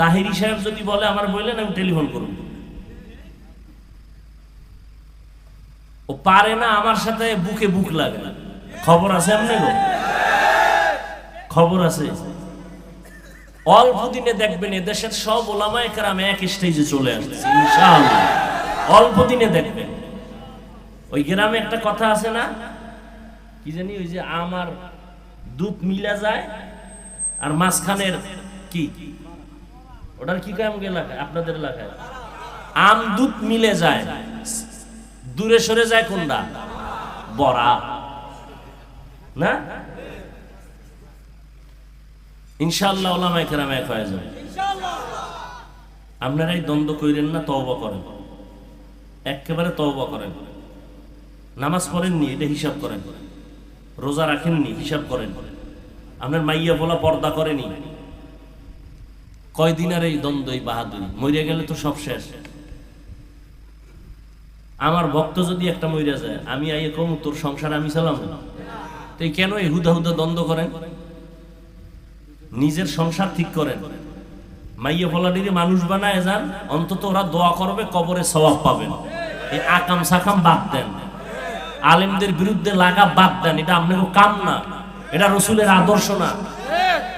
তাহিরি সাহেব যদি বলে, আমার বললেন আমি টেলিফোন করব। ও পারে না, আমার সাথে বুকে বুক লাগে না। খবর আছে আপনি খবর আছে। অল্প দিনে দেখবেন এদেশের সব ওলামায় কারাম এক স্টেজে চলে আসছে অল্প দিনে দেখবেন। ওই গ্রামে একটা কথা আছে না? কি জানি, ওই যে আমার দুধ মিলা যায় আর মাঝখানের কি? ওটার কি কাম এলাকায় আপনাদের এলাকায়। আম দুধ মিলে যায়। দূরে সরে যায় কোনটা? বড়া। না? ইনশাআল্লাহ ওলামায়ে যাবে। আপনারাই দ্বন্দ্ব কইরেন না, তওবা করেন। একেবারে তওবা করেন। নামাজ পড়েননি, এটা হিসাব করেন। রোজা রাখেননি, হিসাব করেন। আপনার মাইয়া বলা পর্দা করেনি। কয়দিন আর এই দ্বন্দ্ব, এই বাহাদুরি? মরে গেলে তো সব শেষ। আমার ভক্ত যদি একটা মইরা যায়, আমি আইয়ে কম, তোর সংসার আমি চালাম তো কেন এই হুদা হুদা দ্বন্দ্ব করেন? নিজের সংসার ঠিক করেন। মাইয়া ফলাডিরে মানুষ বানায় যান, অন্তত ওরা দোয়া করবে, কবরে সবাব পাবেন। এই আকাম সাকাম বাদ দেন। আলেমদের বিরুদ্ধে লাগা বাদ দেন। এটা আপনাকে কাম না। এটা রসুলের আদর্শ না।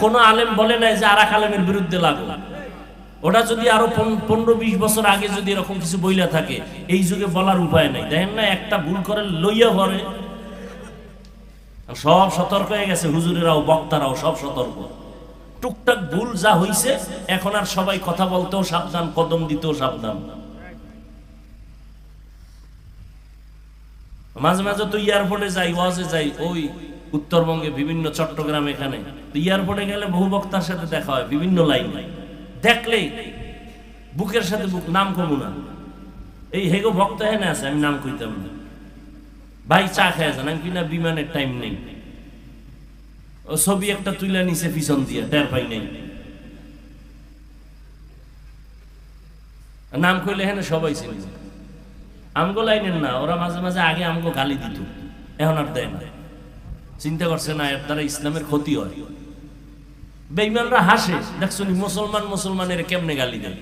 কোন আলেম বলে নাই যে আর আলেমের বিরুদ্ধে লাগো। ওটা যদি আরও পনেরো বিশ বছর আগে যদি এরকম কিছু বইলা থাকে, এই যুগে বলার উপায় নাই। দেখেন না, একটা ভুল করে লইয়া ভরে সব সতর্ক হয়ে গেছে হুজুরেরাও, বক্তারাও, সব সতর্ক। টুকটাক ভুল যা হইছে, এখন আর সবাই কথা বলতেও সাবধান, কদম দিতেও সাবধান। মাঝে মাঝে তো এয়ারপোর্টে যাই, ওয়াজে যাই, ওই উত্তরবঙ্গে বিভিন্ন চট্টগ্রাম এখানে। এয়ারপোর্টে গেলে বহু বক্তার সাথে দেখা হয়, বিভিন্ন লাইন। দেখলেই বুকের সাথে বুক, নাম কমু না। এই হেগো ভক্ত হেনে আছে, আমি নাম কইতাম না। ভাই চা খেয়ে যান, আমি কিনা বিমানের টাইম নেই। ও ছবি একটা তুলে নিছে পিছন দিয়ে, টের পাই নেই। নাম কইলে হেনে সবাই চিনি। আমগো লাইনের না, ওরা মাঝে মাঝে আগে আমগো গালি দিত। এখন আর দেয় না। চিন্তা করছে না, এর দ্বারা ইসলামের ক্ষতি হয়। বেইমানরা হাসে দেখছ মুসলমান মুসলমানের কেমনে গালি দেয়।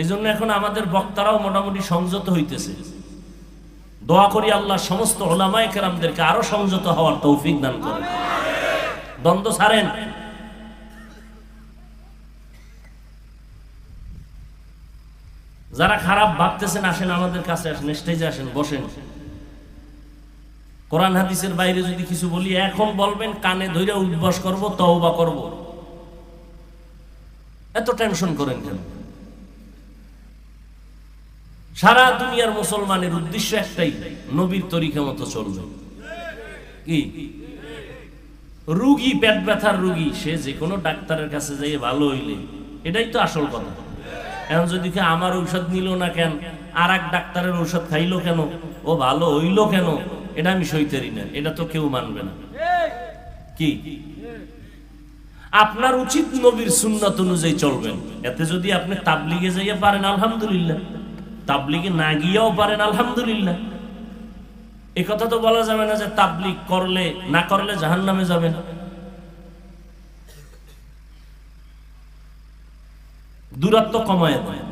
এই জন্য এখন আমাদের বক্তারাও মোটামুটি সংযত হইতেছে। দোয়া করি আল্লাহ সমস্ত ওলামায়ে কেরামদেরকে আরও সংযত হওয়ার তৌফিক দান করেন। দ্বন্দ্ব ছাড়েন। যারা খারাপ ভাবতেছেন, আসেন আমাদের কাছে, আসেন স্টেজে আসেন, বসেন। কোরআন হাদিসের বাইরে যদি কিছু বলি, এখন বলবেন, কানে ধরে উদ্বাস করব, তওবা করব। এত টেনশন করেন কেন? সারা দুনিয়ার মুসলমানের উদ্দেশ্য একটাই, নবীর তরিকা মতো চলবে। কি? রুগী, পেট ব্যথার রুগী, সে যে কোনো ডাক্তারের কাছে যাইয়ে ভালো হইলে, এটাই তো আসল কথা। এখন যদি আমার ঔষধ নিল না কেন আর এক ডাক্তারের ঔষধ খাইলো কেন, ও ভালো হইল কেন এটা আমি সইতেরি না, এটা তো কেউ মানবে না। কি? আপনার উচিত নবীর সুন্নত অনুযায়ী চলবেন। এতে যদি আপনি তাবলিগে যাইয়া পারেন, আলহামদুলিল্লাহ। তাবলিগে না গিয়েও পারেন, আলহামদুলিল্লাহ। এ কথা তো বলা যাবে না যে তাবলিগ করলে, না করলে জাহান নামে যাবেন দূরত্ব কমায় দেয়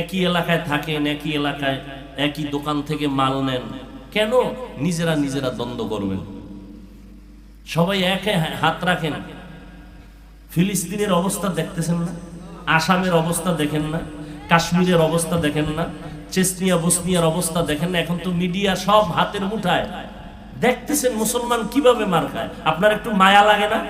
একই এলাকায় থাকেন, একই এলাকায়, একই দোকান থেকে মাল নেন। কেন? নিজেরা নিজেরা দ্বন্দ্ব করবেন। সবাই একে হাত রাখেন। ফিলিস্তিনের অবস্থা দেখতেছেন না? আসামের অবস্থা দেখেন না? কাশ্মীরের অবস্থা দেখেন না? চেসনিয়া, বসনিয়ার অবস্থা দেখেন না? এখন তো মিডিয়া সব হাতের মুঠায়। দেখতেছেন মুসলমান কীভাবে মার খায়? আপনার একটু মায়া লাগে না?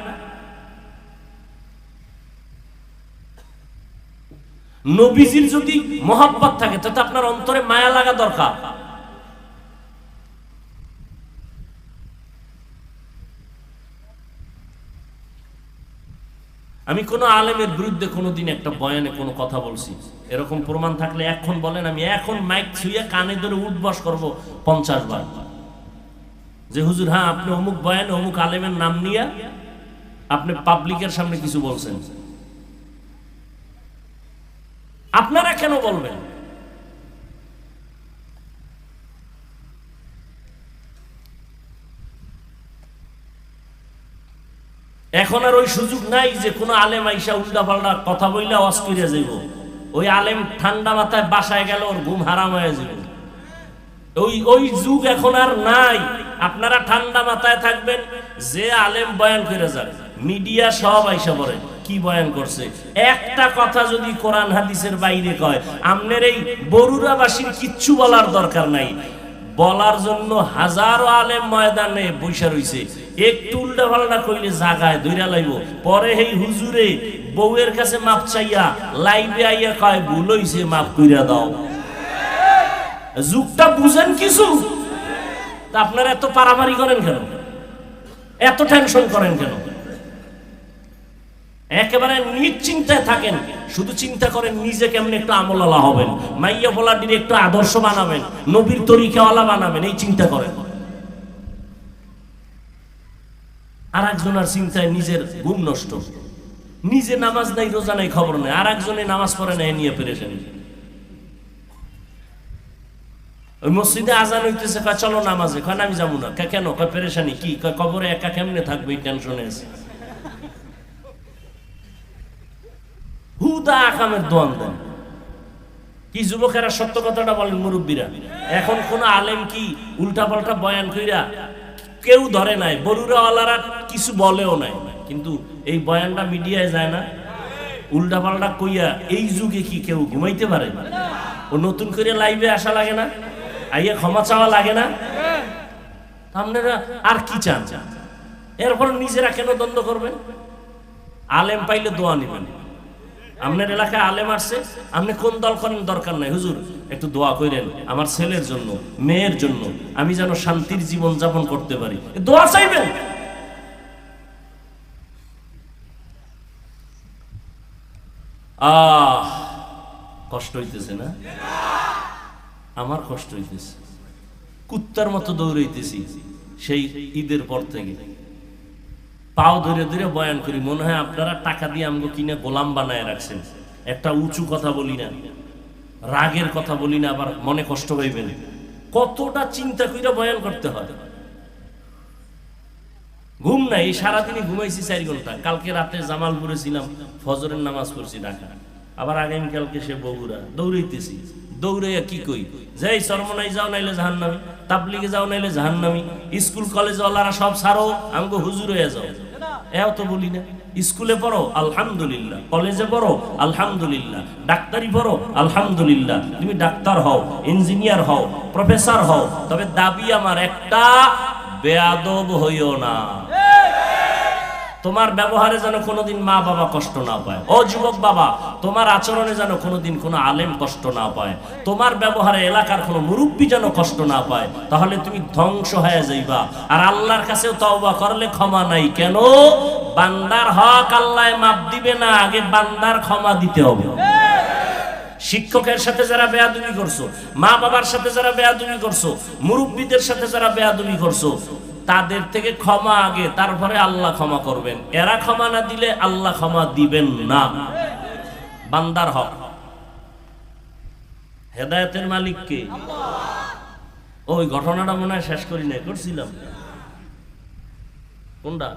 নবীজির যদি মহাব্বত থাকে তাতে আপনার অন্তরে মায়া লাগা দরকার। আমি কোনো আলেমের বিরুদ্ধে কোনো দিন একটা বয়ানে কোনো কথা বলছি। এরকম প্রমাণ থাকলে এখন বলেন, আমি এখন মাইক ছুঁয়ে কানে ধরে উঠবাস করব পঞ্চাশ বার। যে হুজুর হ্যাঁ আপনি অমুক বয়ান অমুক আলেমের নাম নিয়ে আপনি পাবলিকের সামনে কিছু বলছেন। আপনারা কেন বলবেন? এখন আর ওই সুযোগ নাই যে কোনো আলেম আইসা উল্টা পাল্টা কথা বললে অস করিয়া যাইব। ওই আলেম ঠান্ডা মাথায় বাসায় গেল ওর ঘুম হারাম হয়ে যাবে ওই ওই যুগ এখন আর নাই। আপনারা ঠান্ডা মাথায় থাকবেন, যে আলেম বয়ান করে যান মিডিয়া সব আইসা পড়ে, কি বয়ান করছে? একটা কথা যদি কোরআন হাদিসের বাইরে কয়, আমনের এই বরুরাবাসীর কিচ্ছু বলার দরকার নাই। বলার জন্য হাজারো আলেম ময়দানে বৈশা রইছে। একটু উল্টা পাল্টা কইলে জাগায় ধইরা লাইব। পরে এই হুজুরে বউয়ের কাছে মাপ চাইয়া লাইভে আইয়া কয়, ভুল হইছে, মাপ কইরা দাও। যুগটা বুঝেন কিছু? তা আপনারা এত পারাপারি করেন কেন? এত টেনশন করেন কেন? একেবারে নিশ্চিন্তায় থাকেন। শুধু চিন্তা করেন, নিজে কেমন একটু আমলালা হবেন। মাইয়া বলাটির একটু আদর্শ বানাবেন। নবীর তরিকাওয়ালা বানাবেন, এই চিন্তা করেন। আর একজনের চিন্তায় নিজের ঘুম নষ্ট। নিজে নামাজ নাই, রোজা নাই, খবর নেই। আর একজনে নামাজ পড়ে নেয় নিয়ে পেরেছেন মসজিদে আজান হইতেছে, কয়, চলো নামাজে। কয় আমি যাব না। কেন? কয়, পেরেশানি কি? কয়, কবরে একা কেমনে থাকবে? এই টেনশনে আছে। হুদা আকামের দোয়ান দেন। কি যুবকেরা সত্য কথাটা বলেন, মুরব্বীরা? এখন কোন আলেম কি উল্টা পাল্টা বয়ান কইরা কেউ ধরে নাই বরুরাওয়ালারা কিছু বলেও নাই। কিন্তু এই বয়ানটা মিডিয়ায় যায় না। উল্টা পাল্টা কইয়া এই যুগে কি কেউ ঘুমাইতে পারে? ও নতুন করে লাইভে আসা লাগে না? আইয়া ক্ষমা চাওয়া লাগে না? আপনারা আর কি চান? এরপর নিজেরা কেন দ্বন্দ্ব করবেন? আলেম পাইলে দোয়া নিবেন। আপনার এলাকায় আলেম আসছে, আপনি কোন দল করেন দরকার নাই। হুজুর, একটু দোয়া করেন আমার ছেলের জন্য, মেয়ের জন্য, আমি যেন শান্তির জীবন যাপন করতে পারি। দোয়া চাইবেন? আহ, কষ্ট হইতেছে না? আমার কষ্ট হইতেছে। কুত্তার মতো দৌড়াইতেছি সেই ঈদের পর থেকে। পাও ধরে ধরে বয়ান করি। মনে হয় আপনারা টাকা দিয়ে আমগো কিনে গোলাম বানায় রাখছেন। একটা উঁচু কথা বলি না, রাগের কথা বলি না, আবার মনে কষ্ট পাইবেন কতটা চিন্তা কইরা বয়ান করতে হয়। ঘুম নাই সারাদিনই ঘুমাইছি চার ঘণ্টা। কালকে রাতে জামালপুরে ছিলাম, ফজরের নামাজ পড়ছি ঢাকা। আবার আগামীকালকে সে বগুড়া। দৌড়াইতেছি। দৌড়াইয়া কি কই? যাই সরমনাই যাও, নাইলে জাহান্নামি। তাবলিগে যাও, নাইলে জাহান্নামি। স্কুল কলেজ ওলারা সব সারো আমাকে হুজুর হয়ে যাও। এও তো বলি না। স্কুলে পড়ো, আলহামদুলিল্লাহ। কলেজে পড়ো, আলহামদুলিল্লাহ। ডাক্তারি পড়ো, আলহামদুলিল্লাহ। তুমি ডাক্তার হও, ইঞ্জিনিয়ার হও, প্রফেসর হও, তবে দাবি আমার একটা, বেয়াদব হইও না। তোমার ব্যবহারে যেন কোনোদিন মা বাবা কষ্ট না পায়। ও যুবক বাবা, তোমার আচরণে যেন কোনোদিন কোনো আলেম কষ্ট না পায়। তোমার ব্যবহারে এলাকার কোনো মুরব্বী যেন কষ্ট না পায়। তাহলে তুমি ধ্বংস হয়ে যাইবা। আর আল্লাহর কাছেও তওবা করলে ক্ষমা নাই। কেন? বান্দার হক আল্লাহ মাপ দিবে না, আগে বান্দার ক্ষমা দিতে হবে। শিক্ষকের সাথে যারা বেয়াদুমি করছ, মা বাবার সাথে যারা বেয়াদুমি করছ, মুরব্বীদের সাথে যারা বেয়াদুমি করছ তাদের থেকে ক্ষমা আগে, তারপরে আল্লাহ ক্ষমা করবেন। এরা ক্ষমা না দিলে আল্লাহ ক্ষমা দিবেন না। বান্দার হক। হেদায়তের মালিক কে? ওই ঘটনাটা মনে হয় শেষ করি নাই, করছিলাম। কোনটা?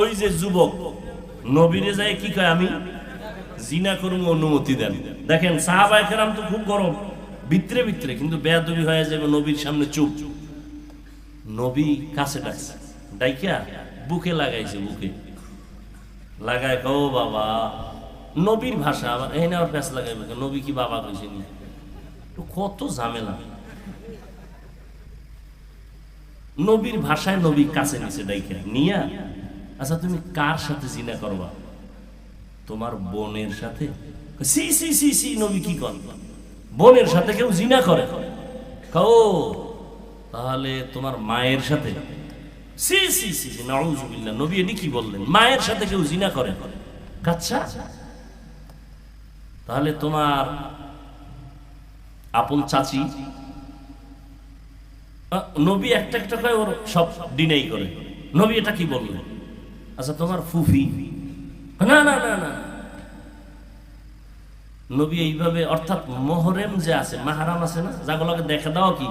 ওই যে যুবক, নবীরে যায় কি কয় আমি? জিনা করুন, অনুমতি দেন। দেখেন সাহাবাই কেরাম তো খুব গরম। ভিতরে ভিতরে, কিন্তু বেয়াদবি হয়ে যাবে নবীর সামনে চুপ। নবী কাছে ডাকছে। ডাইকা বুকে লাগাইছে বুকে। লাগায় ও বাবা, নবীর ভাষা আবার এই আবার প্যাঁচ লাগাইবে নবী কি বাবা কত ঝামেলা। নবীর ভাষায় নবী কাছে নিছে ডাইকা। নিয়া আচ্ছা তুমি কার সাথে জিনা করবা? তোমার বোনের সাথে? সি সি সি সি, নবী কি কর বোনের সাথে কেউ জিনা করে? ও তাহলে তোমার মায়ের সাথে? সি সি সি নাউজুবিল্লাহ, নবী এটি কি বললেন, মায়ের সাথে কেউ জিনা করে? আচ্ছা তাহলে তোমার আপন চাচি নবী একটা একটা করে ওর সব ডিনাই করে। নবী এটা কি বললেন? আচ্ছা তোমার ফুফি? না না না না। নবী এইভাবে অর্থাৎ মহরেম যে আছে মাহারাম আছে না যাগুলোকে দেখে দাও কি?